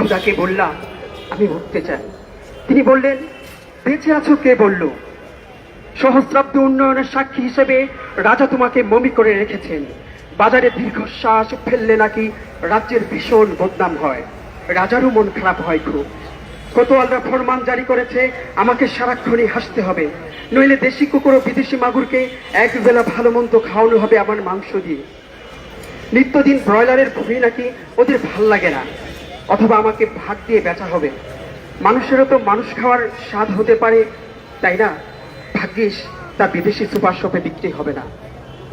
খুদাকে বললাম, আমি উঠতে চাই। তিনি বললেন, বেঁচে আছো কে বলল? সহস্রাব্দ উন্নয়নের সাক্ষী হিসেবে রাজা তোমাকে মমি করে রেখেছেন। বাজারে দীর্ঘশ্বাস ফেললে নাকি রাজ্যের ভীষণ বদনাম হয়। রাজারও মন খারাপ হয় খুব। কোতোয়ালরা ফরমান জারি করেছে, আমাকে সারাক্ষণই হাসতে হবে। নইলে দেশি কুকুর ও বিদেশি মাগুরকে এক বেলা ভালো মন্দ খাওয়ানো হবে আমার মাংস দিয়ে। নিত্যদিন ব্রয়লারের ভুঁড়ি নাকি ওদের ভালো লাগে না। অথবা আমাকে ভাগ দিয়ে বেচা হবে। মানুষেরও তো মানুষ খাওয়ার স্বাদ হতে পারে, তাই না? ভাগ্যিস, তা বিদেশি সুপার শপে বিক্রি হবে না।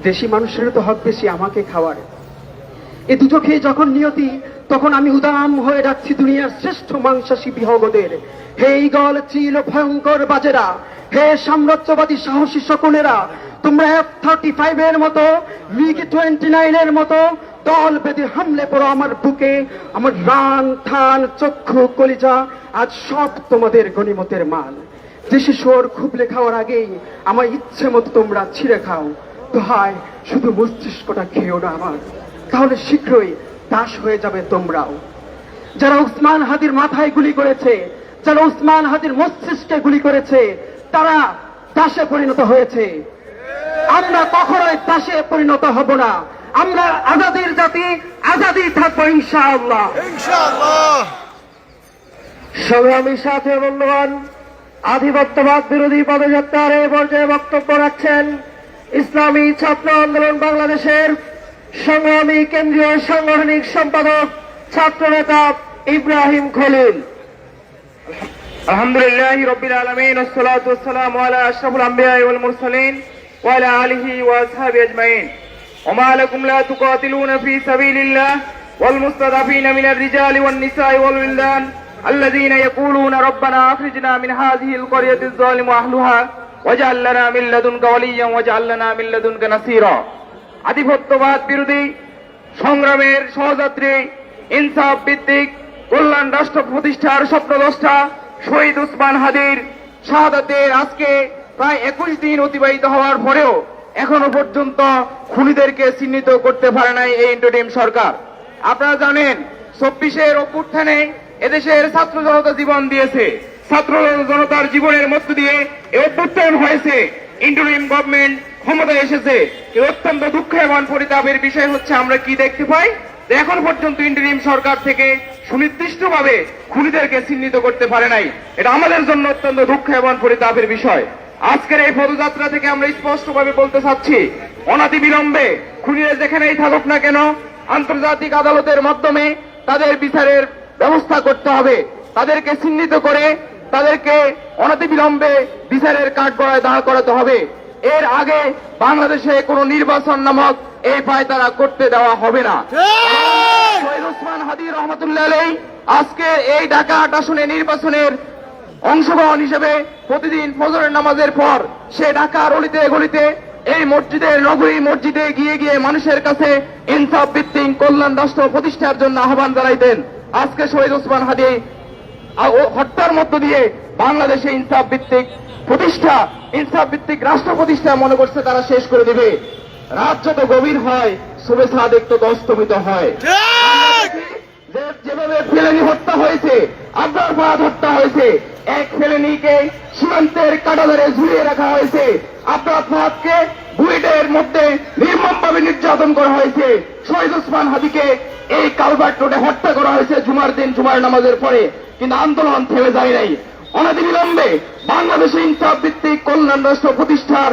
দেশি মানুষেরও তো হক বেশি আমাকে খাওয়ার। এ দুটো খেয়ে যখন নিয়তি, তখন আমি উদাম হয়ে যাচ্ছি দুনিয়ার শ্রেষ্ঠ মাংসাশী বিহগদের। হে গল চিল, ভয়ঙ্কর বাজেরা, হে সাম্রাজ্যবাদী, সাহসী সকলেরা, তোমরা এফ থার্টি ফাইভ এর মতো, মিগ টোয়েন্টি নাইন এর মতো দল বেঁধে হামলে পড়ো আমার বুকে, আমার রান, থান, চক্ষু, কলিজা, আজ সব তোমাদের গণিমতের মাল। দেশে শোর খুবলে খাওয়ার আগেই আমার ইচ্ছে মতো তোমরা ছিঁড়ে খাও। তো হায়, শুধু মস্তিষ্কটা খেয়েও না আমার। তাহলে শীঘ্রই দাস হয়ে যাবে তোমরাও। যারা উসমান হাদির মাথায় গুলি করেছে, যারা উসমান হাদির মস্তিষ্কে গুলি করেছে, তারা দাসে পরিণত হয়েছে। আমরা কখনোই দাসে পরিণত হব না। আমরা আজাদের জাতি আজাদি থাকব ইনশাআল্লাহ। সংগ্রামী সাথে বন্ধুগণ আধিপত্যবাদ বিরোধী পদযাত্রার এই পর্যায়ে বক্তব্য রাখছেন ইসলামী ছাত্র আন্দোলন বাংলাদেশের সংগ্রামী কেন্দ্রীয় সাংগঠনিক সম্পাদক ছাত্র নেতা ইব্রাহিম খলিল। আলহামদুলিল্লাহ রবিল আলমিন ওসলাতাম আলা আশরাফুল আম্বিয়া ওয়াল মুরসালিন ওয়ালা আলিহি ওয়াসহাবি আজমাইন। وما لكم لا تقاتلون في سبيل الله والمستضعفين من الرجال والنساء والولدان الذين يقولون ربنا أخرجنا من هذه القرية الظالم أهلها واجعل لنا من لدنك وليا واجعل لنا من لدنك نصيرا আধিপত্যবাদ বিরোধী সংগ্রামের সহযাত্রী ইনসাফ ভিত্তিক কল্যাণ রাষ্ট্র প্রতিষ্ঠার স্বপ্নদ্রষ্টা শহীদ উসমান হাদির শাহাদাতের আজকে প্রায় একুশ দিন অতিবাহিত হওয়ার পরেও এখনও পর্যন্ত খুনিদেরকে চিহ্নিত করতে পারে নাই এই ইন্টারিম সরকার। আপনারা জানেন, চব্বিশের অভ্যুত্থানে এদেশের ছাত্র জনতা জীবন দিয়েছে। ছাত্র জনতার জীবনের মধ্য দিয়ে এই অভ্যুত্থান হয়েছে। ইন্টারিম গভর্নমেন্ট ক্ষমতায় এসেছে। অত্যন্ত দুঃখ এবং পরিতাপের বিষয় হচ্ছে, আমরা কি দেখতে পাই? এখন পর্যন্ত ইন্টারিম সরকার থেকে সুনির্দিষ্টভাবে খুনিদেরকে চিহ্নিত করতে পারে নাই। এটা আমাদের জন্য অত্যন্ত দুঃখ এবং পরিতাপের বিষয়। আজকের এই পদযাত্রা থেকে আমরা স্পষ্টভাবে বলতে চাচ্ছি অনাদি বিলম্বে খুনিরা যেখানেই থাকুক না কেন আন্তর্জাতিক আদালতের মাধ্যমে তাদের বিচারের ব্যবস্থা করতে হবে। তাদেরকে চিহ্নিত করে তাদেরকে অনতিবিলম্বে বিচারের কাঠগড়ায় দাঁড় করাতে হবে। এর আগে বাংলাদেশে কোনো নির্বাচন নামক এই পায়তারা করতে দেওয়া হবে না। শহীদ ওসমান হাদি রহমতুল্লাহ আলাই আজকে এই ঢাকা আট আসনে নির্বাচনের অংশগ্রহণ হিসেবে প্রতিদিন ফজরের নামাজের পর সে ঢাকার অলিতে গলিতে এই মসজিদের নগরী মসজিদে গিয়ে গিয়ে মানুষের কাছে ইনসাফ ভিত্তিক কল্যাণ রাষ্ট্র প্রতিষ্ঠার জন্য আহ্বান জানাইতেন। আজকে শহীদ ওসমান হাদি হত্যার মধ্য দিয়ে বাংলাদেশে ইনসাফ ভিত্তিক প্রতিষ্ঠা, ইনসাফ ভিত্তিক রাষ্ট্র প্রতিষ্ঠা মনে করছে তারা শেষ করে দিবে। রাত যত গভীর হয় শুভে সাদেক তো দস্তমিত হয়। যেভাবে ফেলেনি হত্যা হয়েছে, আবরার ফাহাদ হত্যা হয়েছে, এক ফেলেনিকে সীমান্তের কাটাধারে ঝুলিয়ে রাখা হয়েছে। আবরার ফাহাদকে বুয়েটের মধ্যে নির্মমভাবে নির্যাতন করা হয়েছে। শহীদ ওসমান হাদিকে এই কালভার্ট রোডে হত্যা করা হয়েছে জুমার দিন, জুমার নামাজের পরে। কিন্তু আন্দোলন থেমে যায় নাই। অনতিবিলম্বে বাংলাদেশে ইনসাফ ভিত্তিক কল্যাণ রাষ্ট্র প্রতিষ্ঠার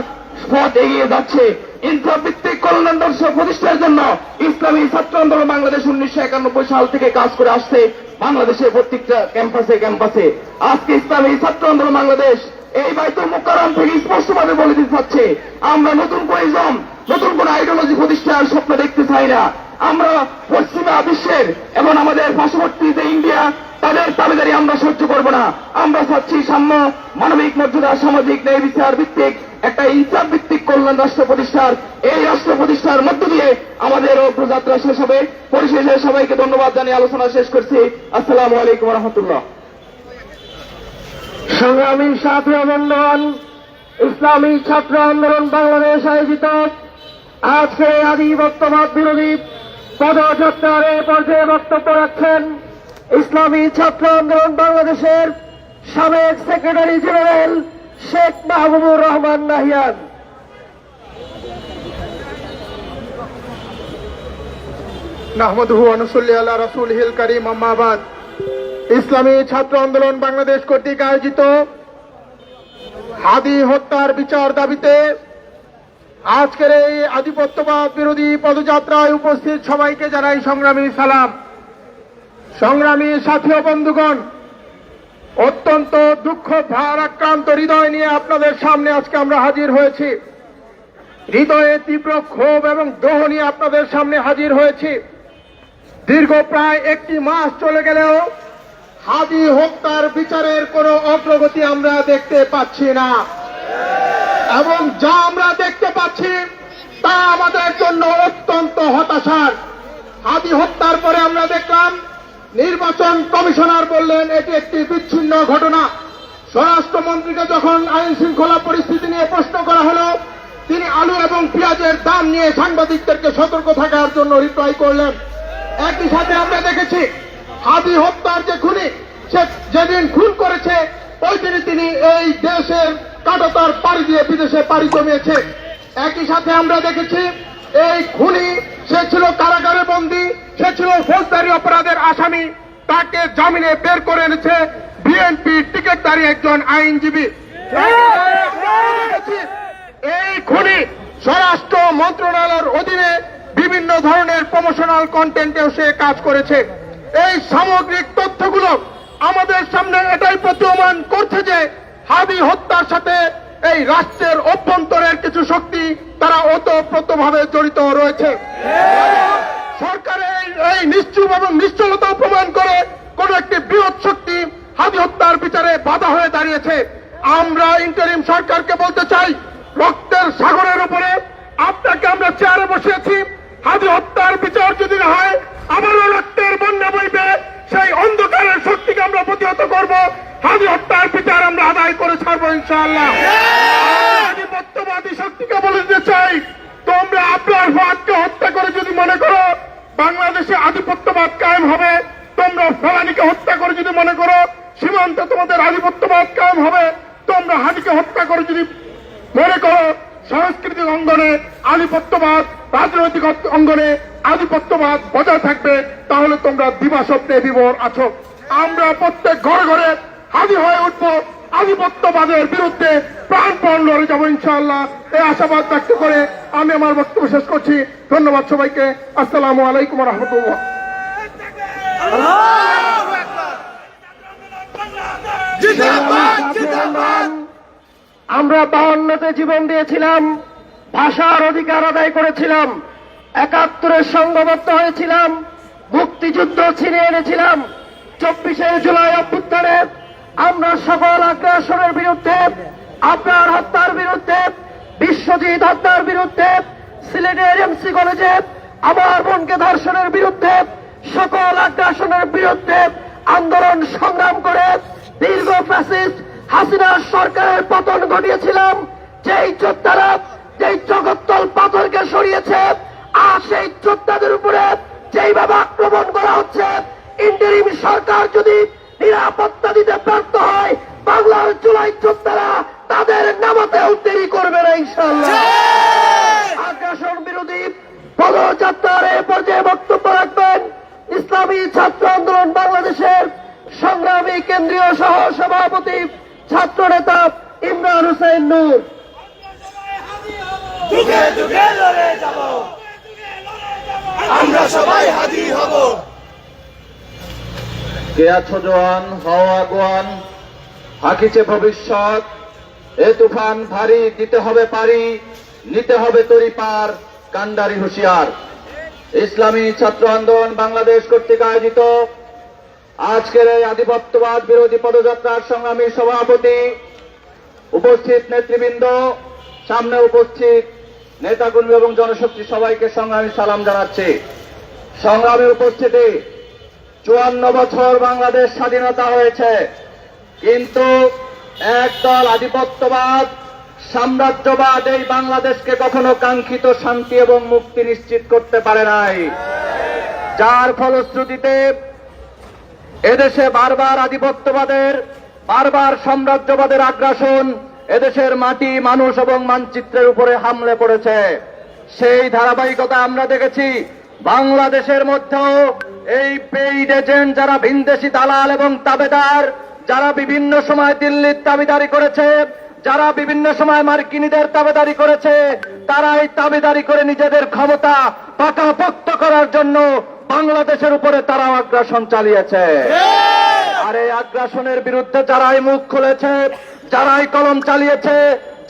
পথ এগিয়ে যাচ্ছে। ইনসাফ কল্যাণ রাষ্ট্র প্রতিষ্ঠার জন্য ইসলামী ছাত্র আন্দোলন বাংলাদেশ উনিশশো একানব্বই সাল থেকে কাজ করে আসছে বাংলাদেশের প্রত্যেকটা ক্যাম্পাসে ক্যাম্পাসে। আজকে ইসলামী ছাত্র আন্দোলন বাংলাদেশ এই বাইতুল মোকারম থেকে স্পষ্টভাবে বলে দিতে চাচ্ছে, আমরা নতুন ইসলাম নতুন কোন আইডিওলজি প্রতিষ্ঠার স্বপ্ন দেখতে চাই না। আমরা পশ্চিমা বিশ্বের এবং আমাদের পার্শ্ববর্তী যে ইন্ডিয়া তাদের দাবিদারি আমরা সহ্য করব না। আমরা চাচ্ছি সাম্য, মানবিক মর্যাদা, সামাজিক ন্যায় বিচার ভিত্তিক একটা ইনসাফ ভিত্তিক কল্যাণ রাষ্ট্র প্রতিষ্ঠার। এই রাষ্ট্র প্রতিষ্ঠার মধ্য দিয়ে আমাদের অগ্রযাত্রা শেষ হবে। পরিশেষে সবাইকে ধন্যবাদ জানিয়ে আলোচনা শেষ করছি। আসসালামু আলাইকুম রহমতুল্লাহ সংগ্রামী সাথী বন্ধুগণ, ইসলামী ছাত্র আন্দোলন বাংলাদেশ আয়োজিত আজকের আধিপত্যবাদ বিরোধী পদযাত্রার এ পর্যায়ে বক্তব্য রাখছেন ইসলামী ছাত্র আন্দোলন বাংলাদেশের সাবেক সেক্রেটারি জেনারেল শেখ মাহবুবুর রহমান নাহিয়ান। রসুল হিল ইসলামী ছাত্র আন্দোলন বাংলাদেশ কর্তৃক আয়োজিত হাদি হত্যার বিচার দাবিতে আজকের এই আধিপত্যবাদ বিরোধী পদযাত্রায় উপস্থিত সবাইকে জানাই সংগ্রামী সালাম। সংগ্রামী সাথী বন্ধুগণ, অত্যন্ত দুঃখ ভার আক্রান্ত হৃদয় নিয়ে আপনাদের সামনে আজকে আমরা হাজির হয়েছি। হৃদয়ে তীব্র ক্ষোভ এবং দ্রোহ নিয়ে আপনাদের সামনে হাজির হয়েছি। দীর্ঘ প্রায় একটি মাস চলে গেলেও হাদি হত্যার বিচারের কোনো অগ্রগতি আমরা দেখতে পাচ্ছি না। এবং যা আমরা দেখতে পাচ্ছি, তা আমাদের জন্য অত্যন্ত হতাশার। হাদি হত্যার পরে আমরা দেখলাম নির্বাচন কমিশনার বললেন, এটি একটি বিচ্ছিন্ন ঘটনা। স্বরাষ্ট্রমন্ত্রীকে যখন আইন শৃঙ্খলা পরিস্থিতি নিয়ে প্রশ্ন করা হল, তিনি আলু এবং পেঁয়াজের দাম নিয়ে সাংবাদিকদেরকে সতর্ক থাকার জন্য রিপ্লাই করলেন। একই সাথে আমরা দেখেছি, হাদি হত্যার যে খুনি, সে যেদিন খুন করেছে ওই দিনই তিনি এই দেশের কাটাতার পাড়ি দিয়ে বিদেশে পাড়ি জমিয়েছে। একই সাথে আমরা দেখেছি এই খুনি, সে ছিল কারাগারে বন্দী, সে ছিল ফৌজদারি অপরাধের আসামি। তাকে জামিনে বের করে এনেছে বিএনপি টিকিটদারি একজন আইনজীবী। এই খুনি স্বরাষ্ট্র মন্ত্রণালয়ের অধীনে বিভিন্ন ধরনের প্রমোশনাল কন্টেন্টেও সে কাজ করেছে। এই সামগ্রিক তথ্যগুলো আমাদের সামনে এটাই প্রতীয়মান করছে যে হাবি হত্যার সাথে এই রাষ্ট্রের অভ্যন্তরের কিছু শক্তি তারা ওতপ্রোতভাবে জড়িত রয়েছে। সরকারের এই- নিশ্চুপ এবং নিশ্চলতা প্রমাণ করে কোন একটি বৃহৎ শক্তি হাদি হত্যার বিচারে বাধা হয়ে দাঁড়িয়েছে। আমরা ইন্টারিম সরকারকে বলতে চাই, রক্তের সাগরের উপরে আপনাকে আমরা চেয়ারে বসিয়েছি। হাদি হত্যার বিচার যদি না হয় আবারও রক্তের বন্যা বইবে। সেই অন্ধকারের শক্তিকে আমরা প্রতিহত করব। হাদি হত্যার বিচার আমরা আদায় করে ছাড়বো ইনশাআল্লাহ। আধিপত্যবাদী শক্তিকে বলে দিতে চাই তোমরা আপনার ভাতকে হত্যা করে যদি মনে করো বাংলাদেশে আধিপত্যবাদ কায়েম হবে তোমরা ফেলানিকে হত্যা করে যদি মনে করো সীমান্তে তোমাদের আধিপত্যবাদ কায়েম হবে তোমরা হাদিকে হত্যা করে যদি মনে করো সাংস্কৃতিক অঙ্গনে আধিপত্যবাদ রাজনৈতিক অঙ্গনে আধিপত্যবাদ বজায় থাকবে তাহলে তোমরা দিবা স্বপ্নে বিবর আছো। আমরা প্রত্যেক ঘরে ঘরে হাজির হয়ে উঠবো। আধিপত্যবাদের বিরুদ্ধে প্রাণপণ লড়ে যাব ইনশাআল্লাহ। এই আশাবাদ ব্যক্ত করে আমি আমার বক্তব্য শেষ করছি। ধন্যবাদ সবাইকে। আসসালামু আলাইকুম রহমতুল্লাহ আমরা বাহান্নতে জীবন দিয়েছিলাম ভাষার অধিকার আদায় করেছিলাম একাত্তরের সংঘবদ্ধ হয়েছিলাম মুক্তিযুদ্ধ ছিনিয়ে এনেছিলাম চব্বিশে জুলাই অভ্যুত্থানে আমরা সকল আগ্রাসনের বিরুদ্ধে আপনার হত্যার বিরুদ্ধে, বিশ্বজিৎ হত্যার বিরুদ্ধে, সিলেটের এমসি কলেজে, আমার বোনকে ধর্ষণের বিরুদ্ধে, সকল আগ্রাসনের বিরুদ্ধে আন্দোলন সংগ্রাম করে দীর্ঘ ফ্যাসিস্ট হাসিনার সরকারের পতন ঘটিয়েছিলাম। যেই যোদ্ধারা, যেই জগত্তল পাথরকে সরিয়েছে, আর সেই যোদ্ধাদের উপরে যেইভাবে আক্রমণ করা হচ্ছে ইন্টারিম সরকার যদি নিরাপত্তা দিতে ব্যর্থ হয়। বাংলার জুলাই যোদ্ধারা তাদের নামাতেও দেরি করবে না ইনশাল্লাহ আগ্রাসন বিরোধী পদযাত্রার এ পর্যায়ে বক্তব্য রাখবেন ইসলামী ছাত্র আন্দোলন বাংলাদেশের সংগ্রামী কেন্দ্রীয় সহ সভাপতি ছাত্র নেতা ইমরান হোসেন নূর। যুগে যুগে লড়ে যাব। আমরা সবাই হাজির হব। কে আছো জোয়ান? হওয়া গোয়ান হাকিছে ভবিষ্যৎ। এ তুফান ভারী, দিতে হবে পারি। নিতে হবে তরি পার কান্ডারি হুঁশিয়ার। ইসলামী ছাত্র আন্দোলন বাংলাদেশ কর্তৃক আয়োজিত। আজকের এই আধিপত্যবাদ বিরোধী পদযাত্রার সংগ্রামী সভাপতি উপস্থিত নেতৃবৃন্দ, সামনে উপস্থিত নেতাকর্মী এবং জনশক্তি সবাইকে সংগ্রামী সালাম জানাচ্ছি। সংগ্রামী উপস্থিতি চুয়ান্ন বছর বাংলাদেশ স্বাধীনতা হয়েছে। কিন্তু একদল আধিপত্যবাদ, সাম্রাজ্যবাদ এই বাংলাদেশকে কখনো কাঙ্ক্ষিত শান্তি এবং মুক্তি নিশ্চিত করতে পারে নাই। যার ফলশ্রুতিতে এদেশে বারবার আধিপত্যবাদের, বারবার সাম্রাজ্যবাদের আগ্রাসন এদেশের মাটি, মানুষ এবং মানচিত্রের উপরে হামলে পড়েছে। সেই ধারাবাহিকতা আমরা দেখেছি। বাংলাদেশের মধ্যেও এই পেইড এজেন্ট যারা ভিনদেশি দালাল এবং তাবেদার যারা বিভিন্ন সময় দিল্লির দাবিদারি করেছে যারা বিভিন্ন সময় মার্কিনীদের তাবেদারি করেছে তারা এই তাবেদারি করে নিজেদের ক্ষমতা পাকাপোক্ত করার জন্য বাংলাদেশের উপরে তারা আগ্রাসন চালিয়েছে। আর এই আগ্রাসনের বিরুদ্ধে যারাই মুখ খুলেছে যারাই কলম চালিয়েছে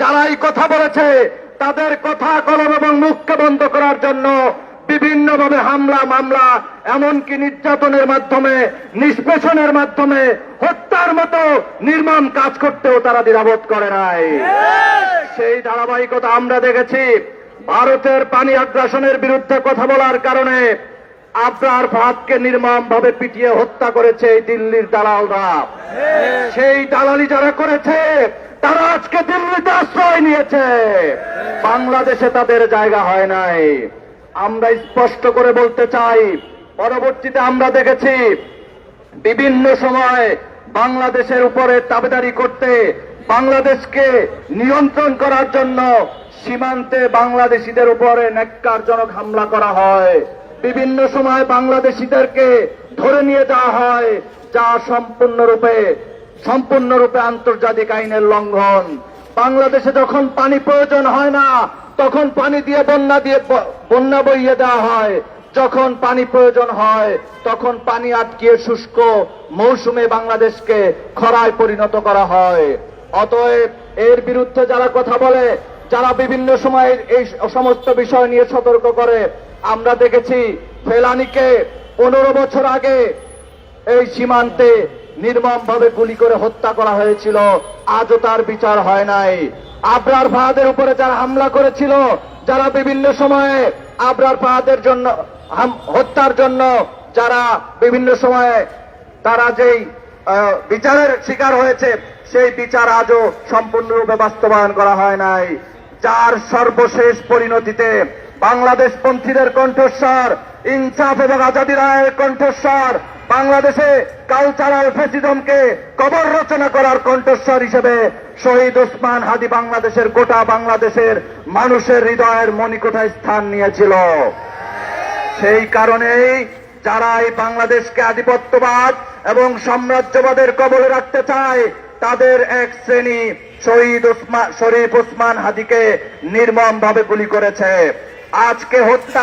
যারাই কথা বলেছে তাদের কথা কলম এবং মুখকে বন্ধ করার জন্য বিভিন্নভাবে হামলা, মামলা, এমনকি নির্যাতনের মাধ্যমে, নিষ্পেষণের মাধ্যমে হত্যার মতো নির্মম কাজ করতেও তারা দ্বিধাবোধ করে নাই। সেই ধারাবাহিকতা আমরা দেখেছি। ভারতের পানি আগ্রাসনের বিরুদ্ধে কথা বলার কারণে আবরার ভাতকে নির্মম ভাবে পিটিয়ে হত্যা করেছে এই দিল্লির দালালরা। সেই দালালি যারা করেছে, তারা আজকে দিল্লিতে আশ্রয় নিয়েছে। বাংলাদেশে তাদের জায়গা হয় নাই। আমরা স্পষ্ট করে বলতে চাই, পরবর্তীতে আমরা দেখেছি বিভিন্ন সময় বাংলাদেশের উপরে দাবিদারি করতে, বাংলাদেশকে নিয়ন্ত্রণ করার জন্য সীমান্তে বাংলাদেশিদের উপরে ন্যাক্কারজনক হামলা করা হয়। বিভিন্ন সময় বাংলাদেশিদেরকে ধরে নিয়ে যাওয়া হয়, যা সম্পূর্ণরূপে সম্পূর্ণরূপে আন্তর্জাতিক আইনের লঙ্ঘন। বাংলাদেশে যখন পানি প্রয়োজন হয় না তখন পানি দিয়ে বন্যা দিয়ে বন্যা বইয়ে দেওয়া হয়। যখন পানি প্রয়োজন হয়, তখন পানি আটকিয়ে শুষ্ক মৌসুমে বাংলাদেশকে খরায় পরিণত করা হয়। অতএব এর বিরুদ্ধে যারা কথা বলে, যারা বিভিন্ন সময় এই সমস্ত বিষয় নিয়ে সতর্ক করে, আমরা দেখেছি ফেলানিকে পনেরো বছর আগে এই সীমান্তে নির্মম ভাবে গুলি করে হত্যা করা হয়েছিল। আজও তার বিচার হয় নাই। আবরার ফাহাদের উপরে যারা হামলা করেছিল, যারা বিভিন্ন সময়ে আবরার ফাহাদের জন্য হত্যার জন্য যারা বিভিন্ন সময়ে তারা যেই বিচারের শিকার হয়েছে, সেই বিচার আজও সম্পূর্ণরূপে বাস্তবায়ন করা হয় নাই। যার সর্বশেষ পরিণতিতে বাংলাদেশ পন্থীদের কণ্ঠস্বর ইনসাফ এবং আজাদি রায়ের কণ্ঠস্বর বাংলাদেশে কালচারাল ফেসিজমকে কবর রচনা করার কণ্ঠস্বর হিসেবে শহীদ ওসমান হাদি বাংলাদেশের গোটা বাংলাদেশের মানুষের হৃদয়ের মণিকোঠায় স্থান নিয়েছিল। সেই কারণেই যারা এই বাংলাদেশকে আধিপত্যবাদ এবং সাম্রাজ্যবাদের কবলে রাখতে চায়, তাদের এক শ্রেণি শহীদ ওসমান শরীফ ওসমান হাদিকে নির্মম ভাবে গুলি করেছে। আজকে হত্যা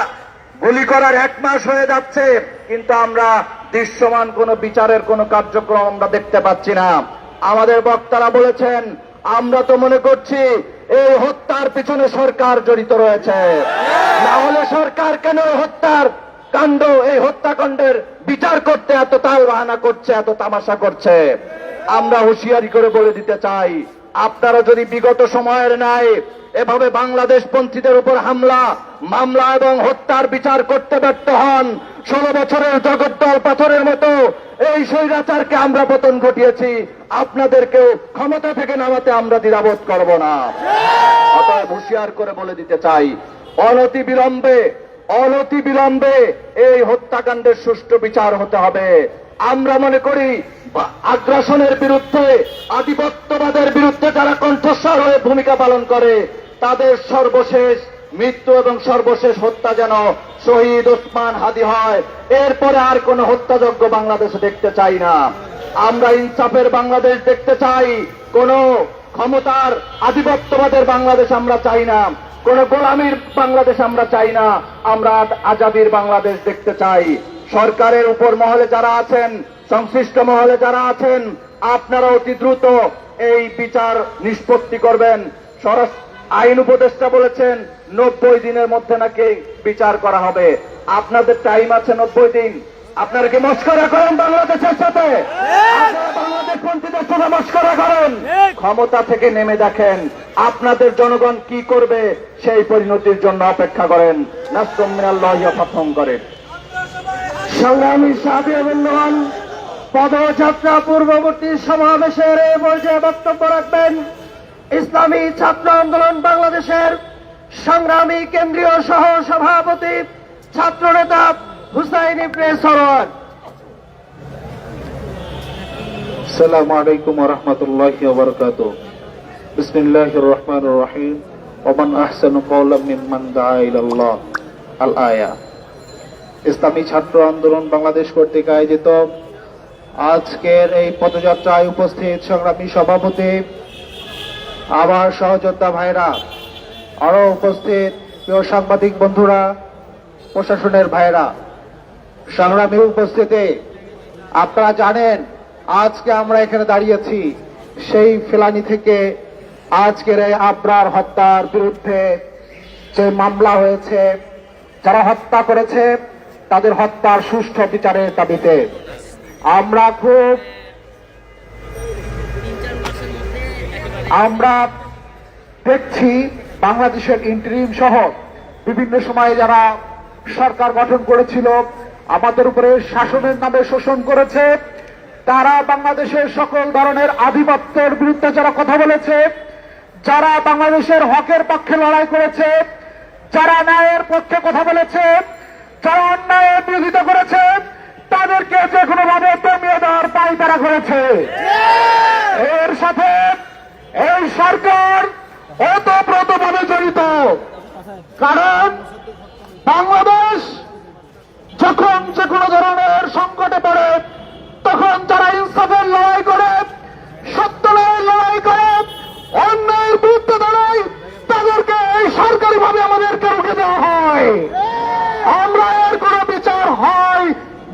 গুলি করার এক মাস হয়ে যাচ্ছে, কিন্তু আমরা দৃশ্যমান কোনো বিচারের কোনো কার্যক্রম আমরা দেখতে পাচ্ছি না। আমাদের বক্তারা বলেছেন, আমরা তো মনে করছি এই হত্যার পিছনে সরকার জড়িত রয়েছে। না হলে সরকার কেন হত্যার কাণ্ড, এই হত্যাকাণ্ডের বিচার করতে এত তাল বাহানা করছে, এত তামাশা করছে? আমরা হুঁশিয়ারি করে বলে দিতে চাই আপনারা যদি বিগত সময়ের নাই এভাবে বাংলাদেশ পন্থীদের উপর হামলা, মামলা এবং হত্যার বিচার করতে ব্যর্থ হন, ষোলো বছরের জগদ্দল পাথরের মতো এই স্বৈরাচারকে আমরা পতন ঘটিয়েছি, আপনাদেরকেও ক্ষমতা থেকে নামাতে আমরা দ্বিধাবোধ করব না। অতএব হুঁশিয়ার করে বলে দিতে চাই অনতি বিলম্বে অনতি বিলম্বে এই হত্যাকাণ্ডের সুষ্ঠু বিচার হতে হবে। আমরা মনে করি আগ্রাসনের বিরুদ্ধে, আধিপত্যবাদের বিরুদ্ধে যারা কণ্ঠস্বর হয়ে ভূমিকা পালন করে, তাদের সর্বশেষ মৃত্যু এবং সর্বশেষ হত্যা যেন শহীদ ওসমান হাদি হয়। এরপরে আর কোন হত্যাযজ্ঞ বাংলাদেশে দেখতে চাই না। আমরা ইনসাফের বাংলাদেশ দেখতে চাই। কোন ক্ষমতার আধিপত্যবাদের বাংলাদেশ আমরা চাই না। কোন গোলামীর বাংলাদেশ আমরা চাই না। আমরা আজাদির বাংলাদেশ দেখতে চাই। সরকারের উপর মহলে যারা আছেন, সংশ্লিষ্ট মহলে যারা আছেন আপনারা অতি দ্রুত এই বিচার নিষ্পত্তি করবেন। আইন উপদেষ্টা বলেছেন, নব্বই দিনের মধ্যে নাকি বিচার করা হবে। আপনাদের টাইম আছে নব্বই দিন। আপনারা কি মস্করা করেন বাংলাদেশের সাথে? বাংলাদেশ মস্করা করেন? ক্ষমতা থেকে নেমে দেখেন, আপনাদের জনগণ কি করবে, সেই পরিণতির জন্য অপেক্ষা করেন। নাস্তমিনাল্লাহ প্রথম করেন সংগ্রামী সাথী বন্ধুগণ, পদযাত্রা পূর্ববর্তী সমাবেশের এই পর্যায়ে বক্তব্য রাখবেন ইসলামী ছাত্র আন্দোলন বাংলাদেশের সংগ্রামী কেন্দ্রীয় সহ সভাপতি ছাত্র নেতা হুসাইন ইবনে সরোয়ার আসসালামু আলাইকুম ওয়া রাহমাতুল্লাহি ওয়া বারাকাতুহু। বিসমিল্লাহির রহমানির রহিম। ওয়া মান আহসানু কওলাম মিম্মান দাআ ইলাল্লাহ। আল আয়া। ইসলামী ছাত্র আন্দোলন বাংলাদেশ কর্তৃক আয়োজিত। আজকের এই পদযাত্রায় উপস্থিত সংগ্রামী সভাপতি, আমার সহযোদ্ধা ভাইরা আরও উপস্থিত প্রিয় সাংবাদিক বন্ধুরা, প্রশাসনের ভাইরা, সংগ্রামী উপস্থিতি, আপনারা জানেন আজকে আমরা এখানে দাঁড়িয়েছি, সেই ফেলানি থেকে আজকের এই আবরার হত্যার বিরুদ্ধে যে মামলা হয়েছে, যারা হত্যা করেছে তাদের হত্যার সুষ্ঠু বিচারের দাবিতে। আমরা খুব আমরা দেখছি বাংলাদেশের ইন্টারিম সহ বিভিন্ন সময়ে যারা সরকার গঠন করেছিল, আমাদের উপরে শাসনের নামে শোষণ করেছে, তারা বাংলাদেশের সকল ধরনের আধিপত্যের বিরুদ্ধে যারা কথা বলেছে, যারা বাংলাদেশের হকের পক্ষে লড়াই করেছে, যারা ন্যায়ের পক্ষে কথা বলেছে যারা অন্যায় বিরোধিতা করেছে। তাদেরকে যে কোনো ভাবে দমিয়ে দেওয়ার পাই তারা করেছে। এর সাথে এই সরকার ওতপ্রোতভাবে জড়িত। কারণ বাংলাদেশ যখন যে কোনো ধরনের সংকটে পড়ে, তখন যারা ইনসাফের লড়াই করে সত্য লড়াই লড়াই করে, অন্যায়ের বিরুদ্ধে দাঁড়ায় তাদেরকে এই সরকারি ভাবে আমাদেরকে রুখে দেওয়া হয় আমরা এর কোন বিচার হয়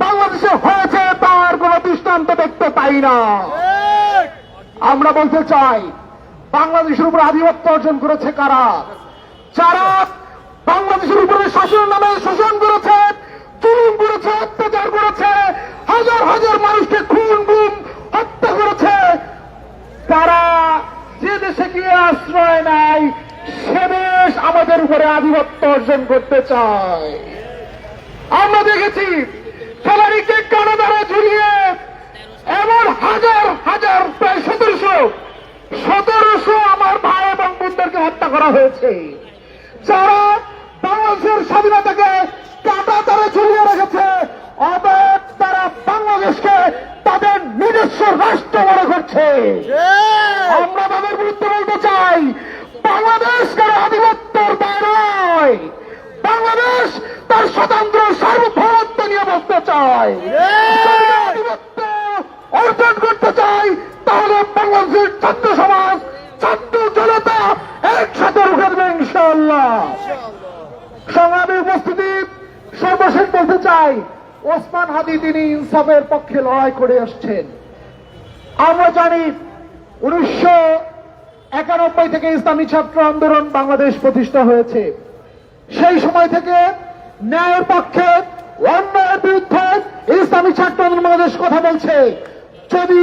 বাংলাদেশে হয়েছে তার কোন দৃষ্টান্ত পাই না আমরা বলতে চাই, বাংলাদেশের উপর আধিপত্য অর্জন করেছে কারা? যারা বাংলাদেশের উপরে শাসন নামে শোষণ করেছে চুলুম করেছে, অত্যাচার করেছে, হাজার হাজার মানুষকে খুন, গুম, হত্যা করেছে, তারা যে দেশে গিয়ে আশ্রয় নেয়, সে দেশ আমাদের উপরে আধিপত্য অর্জন করতে চায়। আমরা দেখেছি ফেলারিকে কানে দ্বারা ঝুলিয়ে এমন হাজার হাজার প্রায় সতেরোশো সতেরোশো আমার ভাই এবং বোনদেরকে হত্যা করা হয়েছে। যারা বাংলাদেশের স্বাধীনতাকে কাটা তারা ঝুলিয়ে রেখেছে অতএব তারা বাংলাদেশকে তাদের নিজস্ব রাষ্ট্র মনে করছে। আমরা তাদের বিরুদ্ধে বলতে চাই বাংলাদেশ কারও আধিপত্যের বাইরে নয়? বাংলাদেশ তার স্বতন্ত্র সার্বভৌমত্ব নিয়ে বসতে চায়। আধিপত্য অর্জন করতে চাই তাহলে বাংলাদেশের ছাত্র সমাজ পক্ষে লড়াই করে আসছেন। আমরা জানি উনিশশো একানব্বই থেকে ইসলামী ছাত্র আন্দোলন বাংলাদেশ প্রতিষ্ঠা হয়েছে। সেই সময় থেকে ন্যায়ের পক্ষে অন্যায়ের বিরুদ্ধে ইসলামী ছাত্র আন্দোলন বাংলাদেশ কথা বলছে। যদি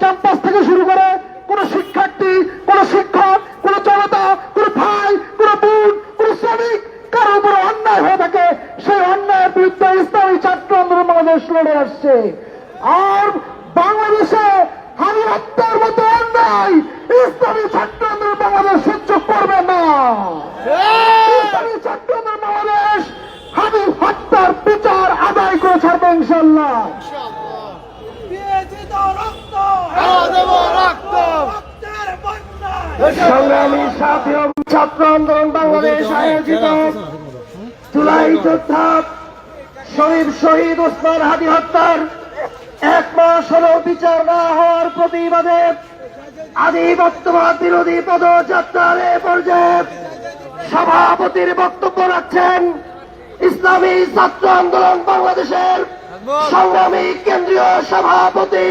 ক্যাম্পাস থেকে শুরু করে কোন শিক্ষার্থী, কোন শিক্ষক, কোন জনতা, কোন ভাই, কোন বোন, কোন শ্রমিক কারও উপর অন্যায় হয়ে থাকে। সেই অন্যায়ের বিরুদ্ধে ইসলামী ছাত্র আন্দোলন বাংলাদেশ লড়ে আসছে। আর বাংলাদেশে হত্যার মতো অন্যায় ইসলামী ছাত্র আন্দোলন বাংলাদেশ সহ্য করবে না। ইসলামী ছাত্র আন্দোলন বাংলাদেশ হানি হত্যার বিচার আদায় করে ছাড়বে ইনশাল্লাহ সংগ্রামী সাথী ছাত্র আন্দোলন বাংলাদেশ আয়োজিত জুলাই শহীদ ওসমান হাদি হত্যার এক মাস হলেও বিচার না হওয়ার প্রতিবাদে বিরোধী পদযাত্রার এ পর্যায়ে সভাপতির বক্তব্য রাখছেন ইসলামী ছাত্র আন্দোলন বাংলাদেশের সংগ্রামী কেন্দ্রীয় সভাপতি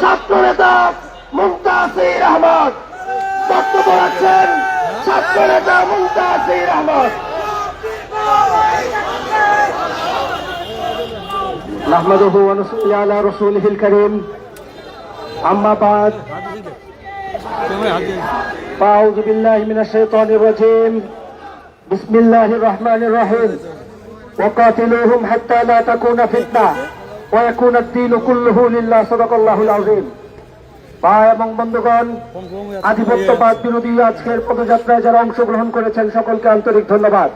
ছাত্র নেতা মুমতাজির আহমদ বক্তব্য রাখছেন ছাত্র নেতা মুমতাজির আহমদ نحمده ونصلي على رسوله الكريم أما بعد فأعوذ بالله من الشيطان الرجيم بسم الله الرحمن الرحيم وقاتلوهم حتى لا تكون فتنة ওয়াকুন আদ্দিন কুল্লুহু লিল্লাহ সাদাকাল্লাহুল আযীম ভাই এবং বন্ধুগণ, আধিপত্যবাদ বিরোধী আজকের পদযাত্রায় যারা অংশগ্রহণ করেছেন, সকলকে আন্তরিক ধন্যবাদ।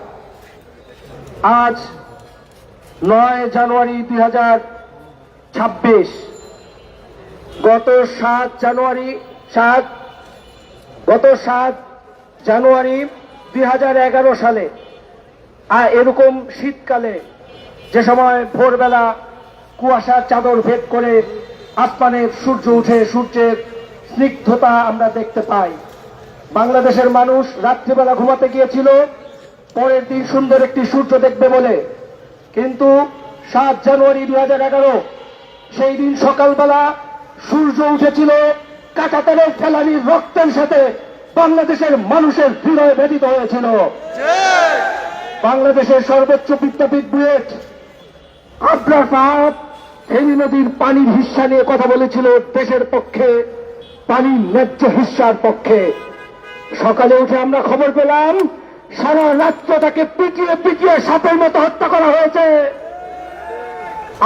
আজ নয় জানুয়ারি দুই হাজার ছাব্বিশ, গত সাত জানুয়ারি, সাত, গত সাত জানুয়ারি দুই হাজার এগারো সালে আর এরকম শীতকালে যে সময় ভোরবেলা কুয়াশার চাদর ভেদ করে আসমানে সূর্য উঠে সূর্যের স্নিগ্ধতা আমরা দেখতে পাই। বাংলাদেশের মানুষ রাত্রিবেলা ঘুমাতে গিয়েছিল পরের দিন সুন্দর একটি সূর্য দেখবে বলে। কিন্তু সাত জানুয়ারি দু হাজার এগারো সেই দিন সকালবেলা সূর্য উঠেছিল কাটাতারের ফেলানির রক্তের সাথে বাংলাদেশের মানুষের হৃদয় ব্যতীত হয়েছিল। বাংলাদেশের সর্বোচ্চ বিদ্যাপীঠ বুয়েট সাহাব ফেনী নদীর পানির হিস্সা নিয়ে কথা বলেছিল দেশের পক্ষে, পানির ন্যায্য হিস্সার পক্ষে। সকালে উঠে আমরা খবর পেলাম, সারা রাত্র তাকে পিটিয়ে পিটিয়ে সাপের মতো হত্যা করা হয়েছে।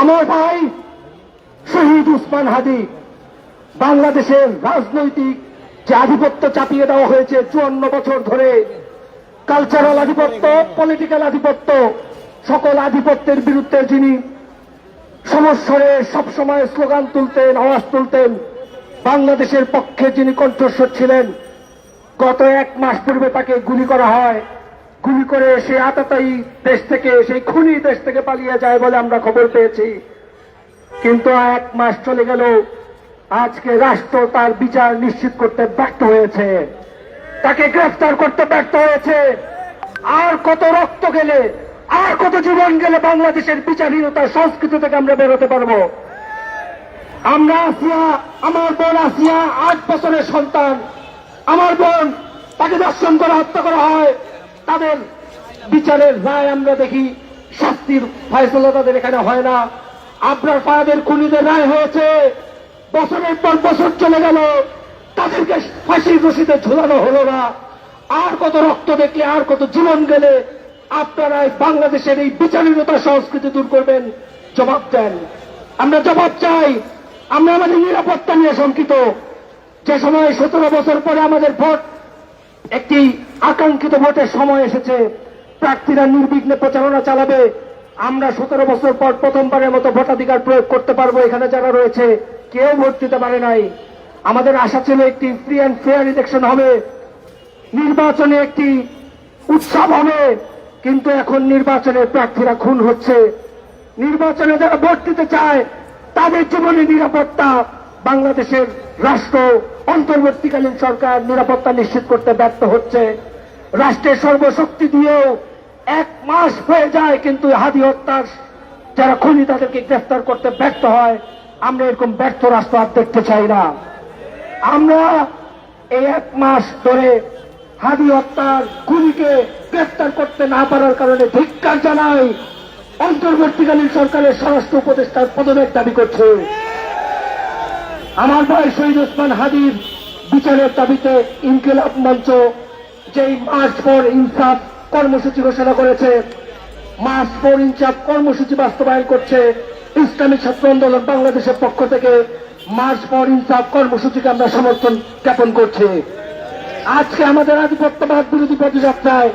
আমার ভাই শহীদ উসমান হাদি, বাংলাদেশের রাজনৈতিক যে আধিপত্য চাপিয়ে দেওয়া হয়েছে চুয়ান্ন বছর ধরে কালচারাল আধিপত্য পলিটিক্যাল আধিপত্য, সকল আধিপত্যের বিরুদ্ধে যিনি সমস্বরে সবসময় স্লোগান তুলতেন, আওয়াজ তুলতেন। বাংলাদেশের পক্ষে যিনি কণ্ঠস্বর ছিলেন, গত এক মাস পূর্বে তাকে গুলি করা হয়। গুলি করে সে আতাতাই দেশ থেকে, সেই খুনি দেশ থেকে পালিয়ে যায় বলে আমরা খবর পেয়েছি। কিন্তু এক মাস চলে গেল, আজকে রাষ্ট্র তার বিচার নিশ্চিত করতে ব্যর্থ হয়েছে। তাকে গ্রেফতার করতে ব্যর্থ হয়েছে। আর কত রক্ত গেলে আর কত জীবন গেলে বাংলাদেশের বিচারহীনতার সংস্কৃতি থেকে আমরা বেরোতে পারব? আমরা আসিয়া, আমার বোন আসিয়া, আট বছরের সন্তান। আমার বোন, তাকে দর্শন করে হত্যা করা হয়। তাদের বিচারের রায় আমরা দেখি। শাস্তির ফয়সলা তাদের এখানে হয় না। আপনার ফায়াদের খুনিদের রায় হয়েছে। বছরের পর বছর চলে গেল। তাদেরকে ফাঁসির রশিতে ঝুলানো হলো না। আর কত রক্ত দেখলে, আর কত জীবন গেলে আপনারা বাংলাদেশের এই বিচারহীনতা সংস্কৃতি দূর করবেন, জবাব দেন। আমরা জবাব চাই, আমরা আমাদের নিরাপত্তা নিয়ে শঙ্কিত। যে সময় সতেরো বছর পরে আমাদের ভোট, একটি আকাঙ্ক্ষিত ভোটের সময় এসেছে। প্রার্থীরা নির্বিঘ্নে প্রচারণা চালাবে। আমরা সতেরো বছর পর প্রথমবারের মতো ভোটাধিকার প্রয়োগ করতে পারব এখানে যারা রয়েছে। কেউ ভোট দিতে পারে নাই। আমাদের আশা ছিল একটি ফ্রি অ্যান্ড ফেয়ার ইলেকশন হবে। নির্বাচনে একটি উৎসব হবে। কিন্তু এখন নির্বাচনে প্রার্থীরা খুন হচ্ছে। নির্বাচনে যারা ভোট দিতে চায়, তাদের জীবনে নিরাপত্তা বাংলাদেশের রাষ্ট্র অন্তর্বর্তীকালীন সরকার নিরাপত্তা নিশ্চিত করতে ব্যর্থ হচ্ছে। রাষ্ট্রের সর্বশক্তি দিয়েও এক মাস হয়ে যায় কিন্তু হাদি হত্যার যারা খুনি তাদেরকে গ্রেফতার করতে ব্যর্থ হয়, আমরা এরকম ব্যর্থ রাষ্ট্র আর দেখতে চাই না। আমরা এই এক মাস ধরে হাদি হত্যার খুনিকে গ্রেফতার করতে না পারার কারণে ধিক্কার জানাই অন্তর্বর্তীকালীন সরকারের স্বরাষ্ট্র উপদেষ্টার পদত্যাগ দাবি করছে। আমার ভাই শহীদ ওসমান হাদির বিচারের দাবিতে ইনকিলাব মঞ্চ যেই মার্চ ফর ইনসাফ কর্মসূচি ঘোষণা করেছে মার্চ ফর ইনসাফ কর্মসূচি বাস্তবায়ন করছে ইসলামী ছাত্র আন্দোলন বাংলাদেশের পক্ষ থেকে মার্চ ফর ইনসাফ কর্মসূচিকে আমরা সমর্থন জ্ঞাপন করছি। আজকে আমাদের আধিপত্যবাদ বিরোধী পদযাত্রায়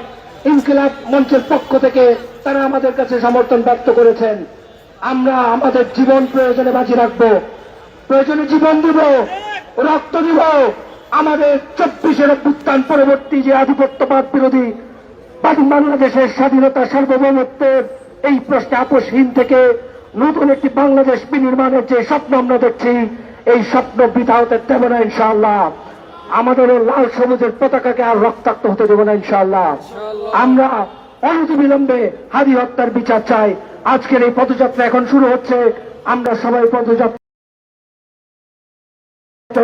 ইনকিলাব মঞ্চের পক্ষ থেকে তারা আমাদের কাছে সমর্থন ব্যক্ত করেছেন। আমরা আমাদের জীবন প্রয়োজনে বাজি রাখব। প্রয়োজনে জীবন দিব, রক্ত দিব। আমাদের চব্বিশের অভ্যুত্থান পরবর্তী যে আধিপত্যবাদ বিরোধী বাংলাদেশের স্বাধীনতা সার্বভৌমত্বের এই প্রশ্নে আপোষহীন থেকে নতুন একটি বাংলাদেশ বিনির্মাণের যে স্বপ্ন আমরা দেখছি, এই স্বপ্ন বৃথা হতে দেব না ইনশাআল্লাহ। আমাদের লাল সবুজের পতাকাকে আর রক্তাক্ত হতে দেবো না ইনশাল্লাহ আমরা অনতিবিলম্বে হাদি হত্যার বিচার চাই। আজকের এই পদযাত্রা এখন শুরু হচ্ছে। আমরা সবাই পদযাত্রা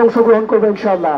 অংশগ্রহণ করব, ইনশাআল্লাহ।